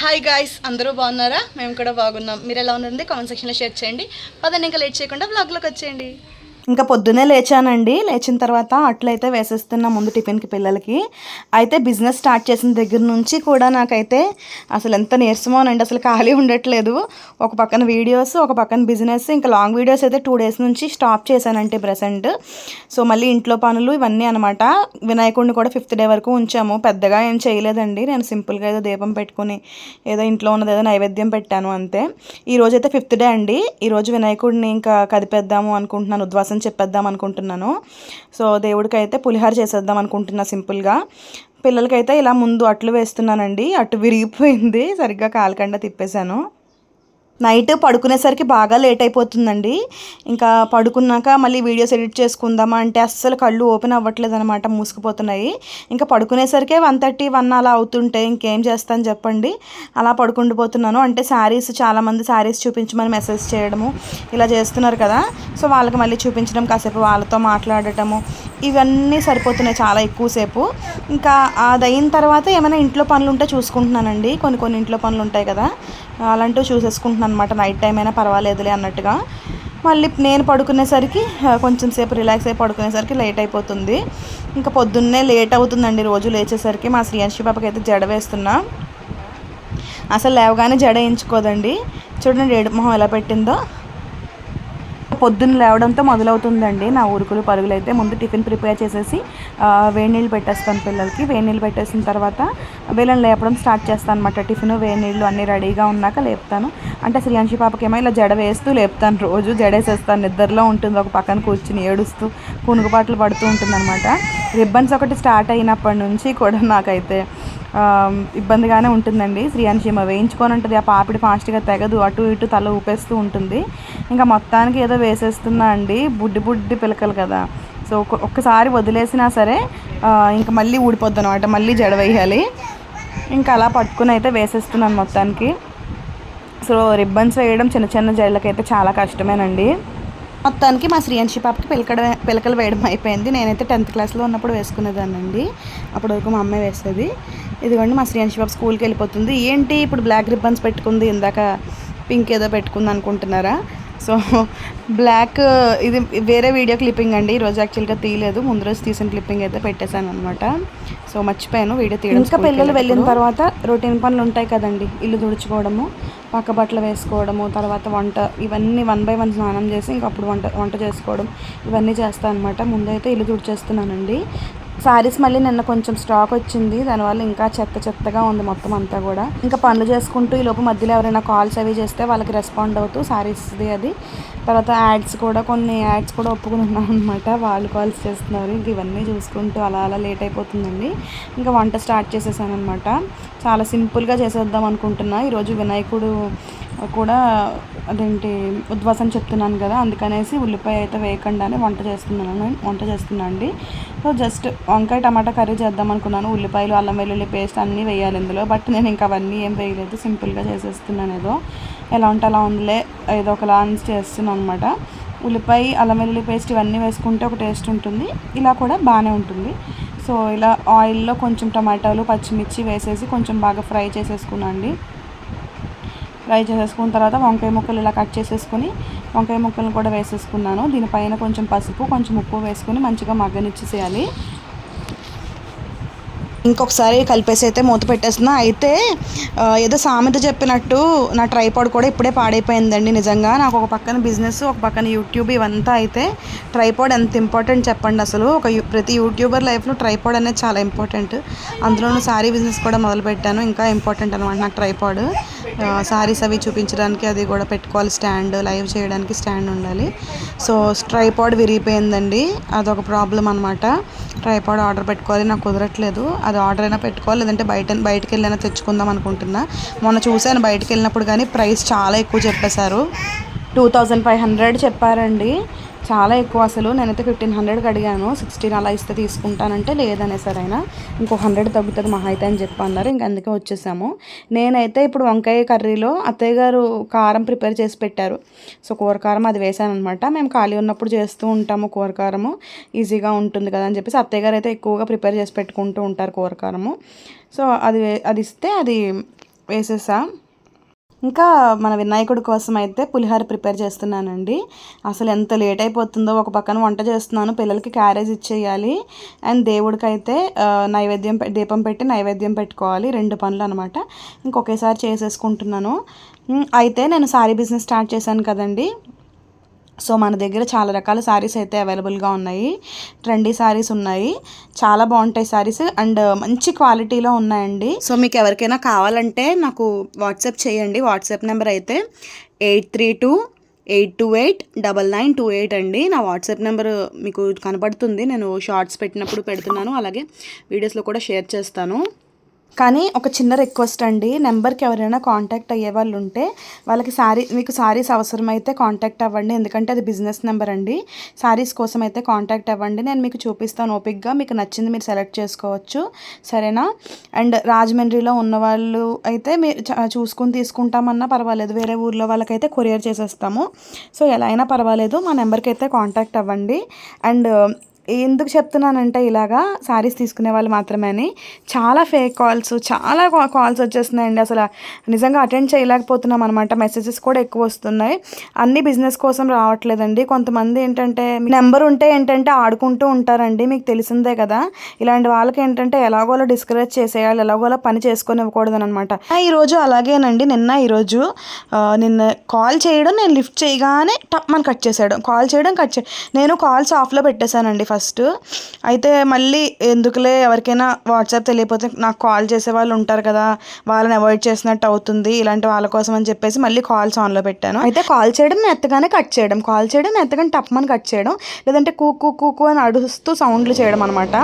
Hi guys అందరూ బాగున్నారా? మేము కూడా బాగున్నాం. మీరు ఎలా ఉన్నారండి కామెంట్ సెక్షన్లో షేర్ చేయండి. పదండి ఇంకా లేట్ చేయకుండా బ్లాగ్లోకి వచ్చేయండి. ఇంకా పొద్దునే లేచానండి. లేచిన తర్వాత అట్లయితే వేసేస్తున్నా ముందు టిఫిన్కి పిల్లలకి. అయితే బిజినెస్ స్టార్ట్ చేసిన దగ్గర నుంచి కూడా నాకైతే అసలు ఎంత నీరసమోనండి అసలు ఖాళీ ఉండట్లేదు. ఒక పక్కన వీడియోస్ ఒక పక్కన బిజినెస్ ఇంకా లాంగ్ వీడియోస్ అయితే టూ డేస్ నుంచి స్టాప్ చేశానంటే ప్రెసెంట్. సో మళ్ళీ ఇంట్లో పనులు ఇవన్నీ అనమాట వినాయకుడిని కూడా ఫిఫ్త్ డే వరకు ఉంచాము. పెద్దగా ఏం చేయలేదండి. నేను సింపుల్గా ఏదో దీపం పెట్టుకుని ఏదో ఇంట్లో ఉన్నది ఏదో నైవేద్యం పెట్టాను అంతే. ఈ అయితే ఫిఫ్త్ డే అండి. ఈ రోజు వినాయకుడిని ఇంకా కదిపేద్దాము అనుకుంటున్నాను. ఉద్వాసం చెప్పేద్దాం అనుకుంటున్నాను. సో దేవుడికైతే పులిహార చేసేద్దాం అనుకుంటున్నా సింపుల్గా. పిల్లలకైతే ఇలా ముందు అట్లు వేస్తున్నానండి. అటు విరిగిపోయింది. సరిగ్గా కాలకండ తిప్పేశాను. నైట్ పడుకునేసరికి బాగా లేట్ అయిపోతుందండి. ఇంకా పడుకున్నాక మళ్ళీ వీడియోస్ ఎడిట్ చేసుకుందామా అంటే అస్సలు కళ్ళు ఓపెన్ అవ్వట్లేదు అనమాట మూసుకుపోతున్నాయి. ఇంకా పడుకునేసరికే వన్ థర్టీ వన్ అలా అవుతుంటే ఇంకేం చేస్తాను చెప్పండి. అలా పడుకుండిపోతున్నాను అంటే శారీస్ చాలామంది శారీస్ చూపించమని మెసేజ్ చేయడము ఇలా చేస్తున్నారు కదా. సో వాళ్ళకి మళ్ళీ చూపించడం కాసేపు వాళ్ళతో మాట్లాడటము ఇవన్నీ సరిపోతున్నాయి చాలా ఎక్కువసేపు. ఇంకా అది అయిన తర్వాత ఏమైనా ఇంట్లో పనులు ఉంటే చూసుకుంటున్నానండి. కొన్ని కొన్ని ఇంట్లో పనులు ఉంటాయి కదా. అలాంటివి చూసేసుకుంటున్నాను అనమాట నైట్ టైం అయినా పర్వాలేదులే అన్నట్టుగా. మళ్ళీ నేను పడుకునేసరికి కొంచెం సేపు రిలాక్స్ అయి పడుకునేసరికి లేట్ అయిపోతుంది. ఇంకా పొద్దున్నే లేట్ అవుతుందండి రోజు లేచేసరికి. మా శ్రీయాంశి పాపకి అయితే జడ వేస్తున్నా. అసలు లేవగానే జడ వేయించుకోదండి. చూడండి ఏడు మొహం ఎలా పెట్టిందో. పొద్దున్న లేవడంతో మొదలవుతుందండి. నా ఊరుకులు పరుగులు అయితే ముందు టిఫిన్ ప్రిపేర్ చేసేసి వేడి నీళ్ళు పెట్టేస్తాను పిల్లలకి. వేడి నీళ్ళు పెట్టేసిన తర్వాత వీళ్ళని లేపడం స్టార్ట్ చేస్తాను అనమాట టిఫిన్ వేడి నీళ్ళు అన్నీ రెడీగా ఉన్నాక లేపుతాను. అంటే శ్రీయాంశి పాపకేమో ఇలా జడ వేస్తూ లేపుతాను. రోజు జడేసేస్తాను. నిద్రలో ఉంటుంది. ఒక పక్కన కూర్చుని ఏడుస్తూ పునుగుపాట్లు పడుతూ ఉంటుంది అనమాట రిబ్బన్స్ ఒకటి స్టార్ట్ అయినప్పటి నుంచి కూడా నాకైతే ఇబ్బందిగానే ఉంటుందండి. శ్రీ అనిషేమ వేయించుకొని ఉంటుంది ఆ పాపిడి ఫాస్ట్గా తెగదు. అటు ఇటు తల ఊపేస్తూ ఉంటుంది. ఇంకా మొత్తానికి ఏదో వేసేస్తున్నా అండి. బుడ్డి బుడ్డి పిలకలు కదా. సో ఒక్కసారి వదిలేసినా సరే ఇంకా మళ్ళీ ఊడిపోద్ది అనమాట మళ్ళీ జడ వేయాలి. ఇంకా అలా పట్టుకుని అయితే వేసేస్తున్నాను మొత్తానికి. సో రిబ్బన్స్ వేయడం చిన్న చిన్న జడలకైతే చాలా కష్టమేనండి. మొత్తానికి మా శ్రీయాంశి పాపకి పిలకడ పిలకలు వేయడం అయిపోయింది. నేనైతే టెన్త్ క్లాస్లో ఉన్నప్పుడు వేసుకునేదానండి అప్పటి వరకు మా అమ్మాయి వేస్తుంది ఇదిగోండి మా శ్రీయాంశి పాప స్కూల్కి వెళ్ళిపోతుంది. ఏంటి ఇప్పుడు బ్లాక్ రిబ్బన్స్ పెట్టుకుంది ఇందాక పింక్ ఏదో పెట్టుకుంది అనుకుంటున్నారా? సో బ్లాక్ ఇది వేరే వీడియో క్లిప్పింగ్ అండి. ఈరోజు యాక్చువల్గా తీయలేదు. ముందు రోజు తీసిన క్లిప్పింగ్ అయితే పెట్టేశాను అనమాట సో మర్చిపోయాను. వీడియో తీయడం ఇంకా పిల్లలు వెళ్ళిన తర్వాత రొటీన్ పనులు ఉంటాయి కదండి. ఇల్లు తుడుచుకోవడము పక్క బట్టలు వేసుకోవడము తర్వాత వంట ఇవన్నీ వన్ బై వన్ స్నానం చేసి ఇంకా అప్పుడు వంట వంట చేసుకోవడం ఇవన్నీ చేస్తాను అనమాట ముందైతే ఇల్లు తుడిచేస్తున్నానండి. సారీస్ మళ్ళీ నిన్న కొంచెం స్టాక్ వచ్చింది. దానివల్ల ఇంకా చెత్త చెత్తగా ఉంది మొత్తం అంతా కూడా. ఇంకా పనులు చేసుకుంటూ ఈ లోపు మధ్యలో ఎవరైనా కాల్స్ అవి చేస్తే వాళ్ళకి రెస్పాండ్ అవుతూ సారీస్ది అది. తర్వాత యాడ్స్ కూడా కొన్ని యాడ్స్ కూడా ఒప్పుకుని ఉన్నాను అనమాట వాళ్ళు కాల్స్ చేస్తున్నారు. ఇంక ఇవన్నీ చూసుకుంటూ అలా అలా లేట్ అయిపోతుందండి. ఇంకా వంట స్టార్ట్ చేసేసాను అనమాట చాలా సింపుల్గా చేసేద్దాం అనుకుంటున్నా. ఈరోజు వినాయకుడు కూడా అదేంటి ఉద్వాసం చెప్తున్నాను కదా. అందుకనేసి ఉల్లిపాయ అయితే వేయకుండానే వంట చేస్తున్నాను. వంట చేస్తున్నాను అండి సో జస్ట్ వంకాయ టమాటా కర్రీ చేద్దాం అనుకున్నాను. ఉల్లిపాయలు అల్లం వెల్లుల్లి పేస్ట్ అన్నీ వేయాలి ఇందులో. బట్ నేను ఇంకా అవన్నీ ఏం వేయలేదు. సింపుల్గా చేసేస్తున్నాను ఏదో. ఎలా ఉంటే అలా ఉందిలే. ఏదో ఒకలా అని చేస్తున్నాను అనమాట ఉల్లిపాయ అల్లం వెల్లుల్లి పేస్ట్ ఇవన్నీ వేసుకుంటే ఒక టేస్ట్ ఉంటుంది. ఇలా కూడా బాగానే ఉంటుంది. సో ఇలా ఆయిల్లో కొంచెం టమాటాలు పచ్చిమిర్చి వేసేసి కొంచెం బాగా ఫ్రై చేసేసుకున్నాను అండి ఫ్రై చేసేసుకున్న తర్వాత వంకాయ ముక్కలు ఇలా కట్ చేసేసుకొని వంకాయ ముక్కలను కూడా వేసేసుకున్నాను. దీనిపైన కొంచెం పసుపు కొంచెం ఉప్పు వేసుకొని మంచిగా మగ్గనిచ్చేసేయాలి. ఇంకొకసారి కలిపేసి అయితే మూత పెట్టేస్తున్నా. అయితే ఏదో సామెత చెప్పినట్టు నా ట్రైపాడ్ కూడా ఇప్పుడే పాడైపోయిందండి నిజంగా. నాకు ఒక పక్కన బిజినెస్ ఒక పక్కన యూట్యూబ్ ఇవంతా అయితే ట్రైపాడ్ ఎంత ఇంపార్టెంట్ చెప్పండి అసలు. ఒక ప్రతి యూట్యూబర్ లైఫ్లో ట్రైపాడ్ అనేది చాలా ఇంపార్టెంట్ అందులోనూ సారీ బిజినెస్ కూడా మొదలుపెట్టాను ఇంకా ఇంపార్టెంట్ అనమాట నాకు ట్రైపాడ్ సారీస్ అవి చూపించడానికి అది కూడా పెట్టుకోవాలి. స్టాండ్ లైవ్ చేయడానికి స్టాండ్ ఉండాలి. సో ట్రైపాడ్ విరిగిపోయిందండి. అదొక ప్రాబ్లం అనమాట ట్రైపాడ్ ఆర్డర్ పెట్టుకోవాలి. నాకు కుదరట్లేదు. అది ఆర్డర్ అయినా పెట్టుకోవాలి. లేదంటే బయట బయటకు వెళ్ళైనా తెచ్చుకుందాం అనుకుంటున్నా. మొన్న చూశాను బయటకు వెళ్ళినప్పుడు కానీ ప్రైస్ చాలా ఎక్కువ చెప్పేశారు. టూ థౌజండ్ ఫైవ్ హండ్రెడ్ చెప్పారండి. చాలా ఎక్కువ అసలు. నేనైతే ఫిఫ్టీన్ హండ్రెడ్కి అడిగాను. సిక్స్టీన్ అలా ఇస్తే తీసుకుంటానంటే లేదనే సరైనా ఇంకో హండ్రెడ్ తగ్గుతుంది మహా అయితే అని చెప్పి అన్నారు. ఇంక అందుకే వచ్చేసాము. నేనైతే ఇప్పుడు వంకాయ కర్రీలో అత్తయ్య గారు కారం ప్రిపేర్ చేసి పెట్టారు. సో కూర కారం అది వేసాను అనమాట మేము ఖాళీ ఉన్నప్పుడు చేస్తూ ఉంటాము కూర కారము. ఈజీగా ఉంటుంది కదా అని చెప్పేసి అత్తయ్య గారు అయితే ఎక్కువగా ప్రిపేర్ చేసి పెట్టుకుంటూ ఉంటారు కూరకారము సో అది అది ఇస్తే అది వేసేసా. ఇంకా మన వినాయకుడి కోసం అయితే పులిహోర ప్రిపేర్ చేస్తున్నానండి. అసలు ఎంత లేట్ అయిపోతుందో ఒక పక్కన వంట చేస్తున్నాను పిల్లలకి క్యారేజ్ ఇచ్చేయాలి. అండ్ దేవుడికి అయితే నైవేద్యం పె- దీపం పెట్టి నైవేద్యం పెట్టుకోవాలి రెండు పనులు అనమాట ఇంకొకేసారి చేసేసుకుంటున్నాను. అయితే నేను సారీ బిజినెస్ స్టార్ట్ చేశాను కదండి. సో మన దగ్గర చాలా రకాల శారీస్ అయితే అవైలబుల్గా ఉన్నాయి. ట్రెండీ శారీస్ ఉన్నాయి. చాలా బాగుంటాయి శారీస్ అండ్ మంచి క్వాలిటీలో ఉన్నాయండి. సో మీకు ఎవరికైనా కావాలంటే నాకు వాట్సాప్ చేయండి. వాట్సాప్ నెంబర్ అయితే eight three two eight two eight double nine two eight అండి. నా వాట్సాప్ నెంబర్ మీకు కనపడుతుంది. నేను షార్ట్స్ పెట్టినప్పుడు పెడుతున్నాను. అలాగే వీడియోస్లో కూడా షేర్ చేస్తాను. కానీ ఒక చిన్న రిక్వెస్ట్ అండి. నెంబర్కి ఎవరైనా కాంటాక్ట్ అయ్యే వాళ్ళు ఉంటే వాళ్ళకి శారీ మీకు శారీస్ అవసరమైతే కాంటాక్ట్ అవ్వండి. ఎందుకంటే అది బిజినెస్ నెంబర్ అండి. శారీస్ కోసం అయితే కాంటాక్ట్ అవ్వండి. నేను మీకు చూపిస్తాను ఓపిక్గా మీకు నచ్చింది మీరు సెలెక్ట్ చేసుకోవచ్చు. సరేనా? అండ్ రాజమండ్రిలో ఉన్న వాళ్ళు అయితే మీరు చ- చూసుకుని తీసుకుంటామన్నా పర్వాలేదు. వేరే ఊర్లో వాళ్ళకైతే కొరియర్ చేసేస్తాము. సో ఎలా అయినా పర్వాలేదు. మా నెంబర్కి అయితే కాంటాక్ట్ అవ్వండి. అండ్ ఎందుకు చెప్తున్నానంటే ఇలాగా శారీస్ తీసుకునే వాళ్ళు మాత్రమే అని. చాలా ఫేక్ కాల్స్ చాలా కాల్స్ వచ్చేస్తున్నాయండి. అసలు నిజంగా అటెండ్ చేయలేకపోతున్నాం అనమాట మెసేజెస్ కూడా ఎక్కువ వస్తున్నాయి. అన్ని బిజినెస్ కోసం రావట్లేదండి. కొంతమంది ఏంటంటే నెంబర్ ఉంటే ఏంటంటే ఆడుకుంటూ ఉంటారండి. మీకు తెలిసిందే కదా. ఇలాంటి వాళ్ళకి ఏంటంటే ఎలాగోలా డిస్కరేజ్ చేసేయాలి ఎలాగోలా పని చేసుకొని ఇవ్వకూడదు అనమాట ఈరోజు అలాగేనండి. నిన్న ఈరోజు నిన్న కాల్ చేయడం నేను లిఫ్ట్ చేయగానే టప్ మన కట్ చేసాడు కాల్ చేయడం కట్ చే నేను కాల్స్ ఆఫ్లో పెట్టేశానండి ఫస్ట్ ఫస్ట్. అయితే మళ్ళీ ఎందుకులే ఎవరికైనా వాట్సాప్ తెలియకపోతే నాకు కాల్ చేసే వాళ్ళు ఉంటారు కదా వాళ్ళని అవాయిడ్ చేసినట్టు అవుతుంది ఇలాంటి వాళ్ళ కోసం అని చెప్పేసి మళ్ళీ కాల్స్ ఆన్లో పెట్టాను. అయితే కాల్ చేయడం నేను ఎత్తగానే కట్ చేయడం కాల్ చేయడం నేను ఎత్తగానే టప్మని కట్ చేయడం లేదంటే కూ కూ కూ కూ అని అడుస్తూ సౌండ్లు చేయడం అనమాట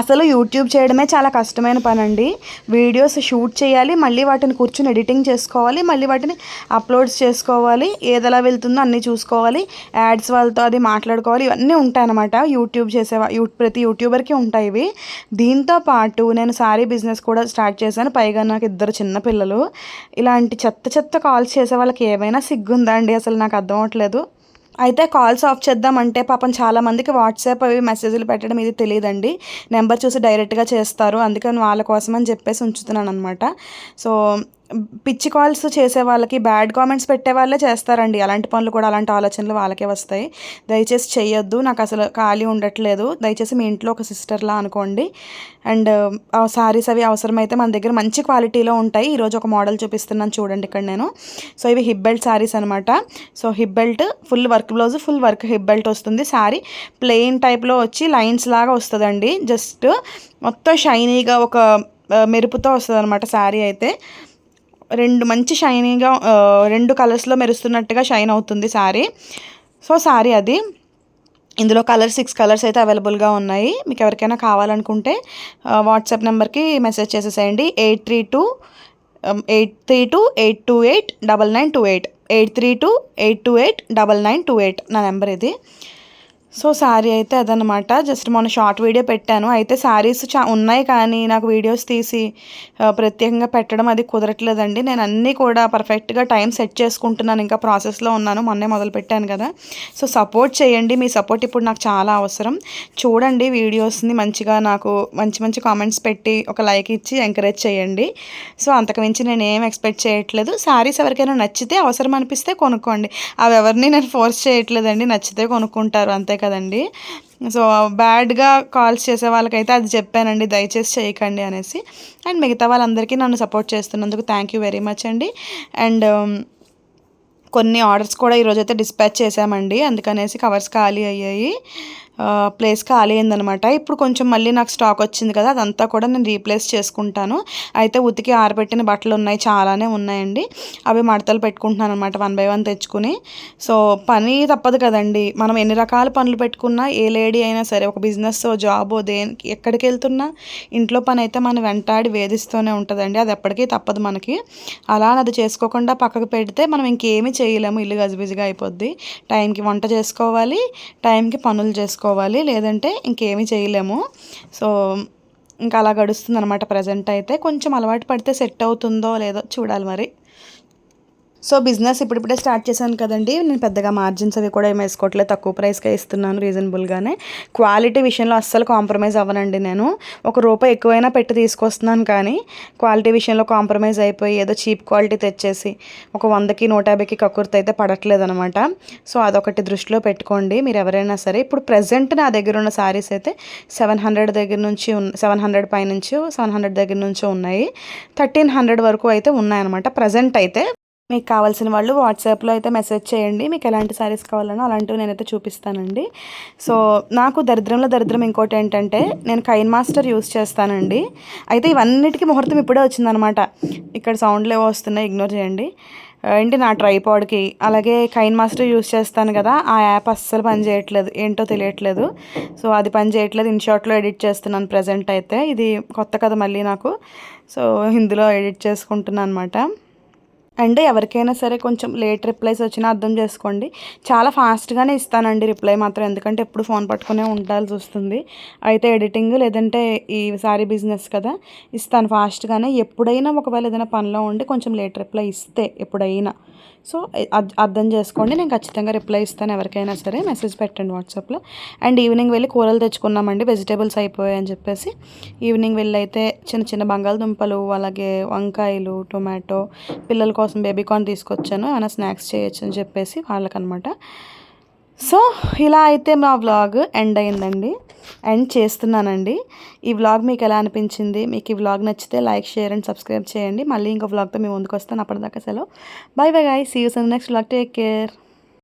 అసలు యూట్యూబ్ చేయడమే చాలా కష్టమైన పని అండి వీడియోస్ షూట్ చేయాలి మళ్ళీ వాటిని కూర్చుని ఎడిటింగ్ చేసుకోవాలి మళ్ళీ వాటిని అప్లోడ్స్ చేసుకోవాలి ఏది ఎలా వెళ్తుందో అన్నీ చూసుకోవాలి యాడ్స్ వాళ్ళతో అది మాట్లాడుకోవాలి ఇవన్నీ ఉంటాయన్నమాట. యూట్యూబ్ చేసే ప్రతి యూట్యూబర్కి ఉంటాయి ఇవి. దీంతో పాటు నేను సారీ బిజినెస్ కూడా స్టార్ట్ చేశాను. పైగా నాకు ఇద్దరు చిన్న పిల్లలు. ఇలాంటి చెత్త చెత్త కాల్స్ చేసే వాళ్ళకి ఏమైనా సిగ్గుందా అండి? అసలు నాకు అర్థం అవ్వట్లేదు అయితే కాల్స్ ఆఫ్ చేద్దామంటే పాపం చాలా మందికి వాట్సాప్ అవి మెసేజ్లు పెట్టడం ఇది తెలియదండి. నెంబర్ చూసి డైరెక్ట్గా చేస్తారు. అందుకని వాళ్ళ కోసం అని చెప్పేసి ఉంచుతున్నాను అనమాట సో పిచ్చి కాల్స్ చేసే వాళ్ళకి బ్యాడ్ కామెంట్స్ పెట్టే వాళ్ళే చేస్తారండి. అలాంటి పనులు కూడా అలాంటి ఆలోచనలు వాళ్ళకే వస్తాయి. దయచేసి చేయొద్దు నాకు అసలు ఖాళీ ఉండట్లేదు. దయచేసి మీ ఇంట్లో ఒక సిస్టర్లా అనుకోండి. అండ్ ఆ సారీస్ అవి అవసరమైతే మన దగ్గర మంచి క్వాలిటీలో ఉంటాయి. ఈరోజు ఒక మోడల్ చూపిస్తున్నాను చూడండి ఇక్కడ నేను. సో ఇవి హిప్ బెల్ట్ సారీస్ అనమాట so hip belt full work blouse full work hip belt వస్తుంది. సారీ ప్లెయిన్ టైప్లో వచ్చి లైన్స్ లాగా వస్తుందండి. జస్ట్ మొత్తం షైనీగా ఒక మెరుపుతో వస్తుంది అనమాట శారీ అయితే. రెండు మంచి షైనీగా రెండు కలర్స్లో మెరుస్తున్నట్టుగా షైన్ అవుతుంది శారీ. సో శారీ అది. ఇందులో కలర్ సిక్స్ కలర్స్ అయితే అవైలబుల్గా ఉన్నాయి. మీకు ఎవరికైనా కావాలనుకుంటే వాట్సాప్ నెంబర్కి మెసేజ్ చేసేసేయండి. Eight three two eight three two eight two eight double nine two eight. Eight three two eight two eight double nine two eight నా నెంబర్ ఇది. సో శారీ అయితే అదనమాట. జస్ట్ మొన్న షార్ట్ వీడియో పెట్టాను. అయితే శారీస్ చా ఉన్నాయి కానీ నాకు వీడియోస్ తీసి ప్రత్యేకంగా పెట్టడం అది కుదరట్లేదండి. నేను అన్నీ కూడా పర్ఫెక్ట్గా టైం సెట్ చేసుకుంటున్నాను. ఇంకా ప్రాసెస్లో ఉన్నాను. మొన్నే మొదలు పెట్టాను కదా. సో సపోర్ట్ చేయండి. మీ సపోర్ట్ ఇప్పుడు నాకు చాలా అవసరం. చూడండి వీడియోస్ని మంచిగా నాకు మంచి మంచి కామెంట్స్ పెట్టి ఒక లైక్ ఇచ్చి ఎంకరేజ్ చేయండి. సో అంతకు మించి నేను ఏం ఎక్స్పెక్ట్ చేయట్లేదు. శారీస్ ఎవరికైనా నచ్చితే అవసరం అనిపిస్తే కొనుక్కోండి. అవి ఎవరిని నేను ఫోర్స్ చేయట్లేదండి. నచ్చితే కొనుక్కుంటారు. అంతే కదండి. సో బ్యాడ్గా కాల్స్ చేసే వాళ్ళకైతే అది చెప్పానండి. దయచేసి చేయకండి అనేసి. అండ్ మిగతా వాళ్ళందరికీ నన్ను సపోర్ట్ చేస్తున్నందుకు థ్యాంక్ యూ వెరీ మచ్ అండి. అండ్ um, కొన్ని ఆర్డర్స్ కూడా ఈరోజైతే డిస్పాచ్ చేశామండి. అందుకనేసి కవర్స్ ఖాళీ అయ్యాయి. ప్లేస్ ఖాళీ అయిందనమాట. ఇప్పుడు కొంచెం మళ్ళీ నాకు స్టాక్ వచ్చింది కదా అదంతా కూడా నేను రీప్లేస్ చేసుకుంటాను. అయితే ఉతికి ఆరబెట్టిన బట్టలు ఉన్నాయి చాలానే ఉన్నాయండి. అవి మడతలు పెట్టుకుంటున్నాను అనమాట వన్ బై వన్ తెచ్చుకుని. సో పని తప్పదు కదండి. మనం ఎన్ని రకాల పనులు పెట్టుకున్నా ఏ లేడీ అయినా సరే ఒక బిజినెస్ జాబ్ దేనికి ఎక్కడికి వెళ్తున్నా ఇంట్లో పని అయితే మనం వెంటాడి వేధిస్తూనే ఉంటుందండి. అది ఎప్పటికీ తప్పదు మనకి. అలా అది చేసుకోకుండా పక్కకు పెడితే మనం ఇంకేమీ చేయలేము. ఇల్లు గజిబిజిగా అయిపోద్ది. టైంకి వంట చేసుకోవాలి టైంకి పనులు చేసుకోవాలి. లేదంటే ఇంకేమీ చేయలేము. సో ఇంకా అలా గడుస్తుంది అనమాట ప్రజెంట్ అయితే. కొంచెం అలవాటు పడితే సెట్ అవుతుందో లేదో చూడాలి మరి. సో బిజినెస్ ఇప్పుడిప్పుడే స్టార్ట్ చేశాను కదండి. నేను పెద్దగా మార్జిన్స్ అవి కూడా ఏమి వేసుకోవట్లేదు. తక్కువ ప్రైస్కే ఇస్తున్నాను రీజనబుల్గానే. క్వాలిటీ విషయంలో అస్సలు కాంప్రమైజ్ అవ్వనండి నేను. ఒక రూపాయి ఎక్కువైనా పెట్టి తీసుకొస్తున్నాను కానీ క్వాలిటీ విషయంలో కాంప్రమైజ్ అయిపోయి ఏదో చీప్ క్వాలిటీ తెచ్చేసి ఒక వందకి నూట యాభైకి కక్కుర్తి అయితే పడట్లేదు అనమాట సో అదొకటి దృష్టిలో పెట్టుకోండి. మీరు ఎవరైనా సరే ఇప్పుడు ప్రజెంట్ నా దగ్గర ఉన్న శారీస్ అయితే సెవెన్ హండ్రెడ్ దగ్గర నుంచి సెవెన్ హండ్రెడ్ పైనుంచి సెవెన్ హండ్రెడ్ దగ్గర నుంచి ఉన్నాయి. థర్టీన్ హండ్రెడ్ వరకు అయితే ఉన్నాయన్నమాట ప్రజెంట్ అయితే. మీకు కావాల్సిన వాళ్ళు వాట్సాప్లో అయితే మెసేజ్ చేయండి. మీకు ఎలాంటి శారీస్ కావాలనో అలాంటివి నేనైతే చూపిస్తానండి. సో నాకు దరిద్రంలో దరిద్రం ఇంకోటి ఏంటంటే నేను కైన్ మాస్టర్ యూస్ చేస్తానండి. అయితే ఇవన్నిటికీ ముహూర్తం ఇప్పుడే వచ్చిందనమాట. ఇక్కడ సౌండ్లు ఏవో వస్తున్నాయి ఇగ్నోర్ చేయండి. ఏంటి నా ట్రైపాడ్కి? అలాగే కైన్ మాస్టర్ యూస్ చేస్తాను కదా ఆ యాప్ అస్సలు పనిచేయట్లేదు ఏంటో తెలియట్లేదు. సో అది పని చేయట్లేదు. ఇన్షార్ట్లో ఎడిట్ చేస్తున్నాను ప్రజెంట్ అయితే. ఇది కొత్త కదా మళ్ళీ నాకు. సో ఇందులో ఎడిట్ చేసుకుంటున్నాను అనమాట అండ్ ఎవరికైనా సరే కొంచెం లేట్ రిప్లైస్ వచ్చినా అర్థం చేసుకోండి. చాలా ఫాస్ట్గానే ఇస్తానండి రిప్లై మాత్రం ఎందుకంటే ఎప్పుడు ఫోన్ పట్టుకునే ఉండాల్సి వస్తుంది. అయితే ఎడిటింగ్ లేదంటే ఈ సారీ బిజినెస్ కదా ఇస్తాను ఫాస్ట్గానే ఎప్పుడైనా ఒకవేళ ఏదైనా పనిలో ఉండి కొంచెం లేట్ రిప్లై ఇస్తే ఎప్పుడైనా. సో అర్థం చేసుకోండి. నేను ఖచ్చితంగా రిప్లై ఇస్తాను ఎవరికైనా సరే. మెసేజ్ పెట్టండి వాట్సాప్లో. అండ్ ఈవినింగ్ వెళ్ళి కూరలు తెచ్చుకున్నామండి వెజిటేబుల్స్ అయిపోయాయి అని చెప్పేసి. ఈవినింగ్ వెళ్ళి అయితే చిన్న చిన్న బంగాళదుంపలు అలాగే వంకాయలు టొమాటో పిల్లల కోసం బేబీ కార్న్ తీసుకొచ్చాను. ఏమైనా స్నాక్స్ చేయొచ్చు అని చెప్పేసి వాళ్ళకనమాట సో ఇలా అయితే మా వ్లాగ్ ఎండ్ అయిందండి. ఎండ్ చేస్తున్నానండి. ఈ వ్లాగ్ మీకు ఎలా అనిపించింది? మీకు ఈ వ్లాగ్ నచ్చితే లైక్ షేర్ అండ్ సబ్స్క్రైబ్ చేయండి. మళ్ళీ ఇంకో వ్లాగ్తో మేము ముందుకు వస్తాను. అప్పటిదాకా సెలవు. Bye bye guy see you next vlog take care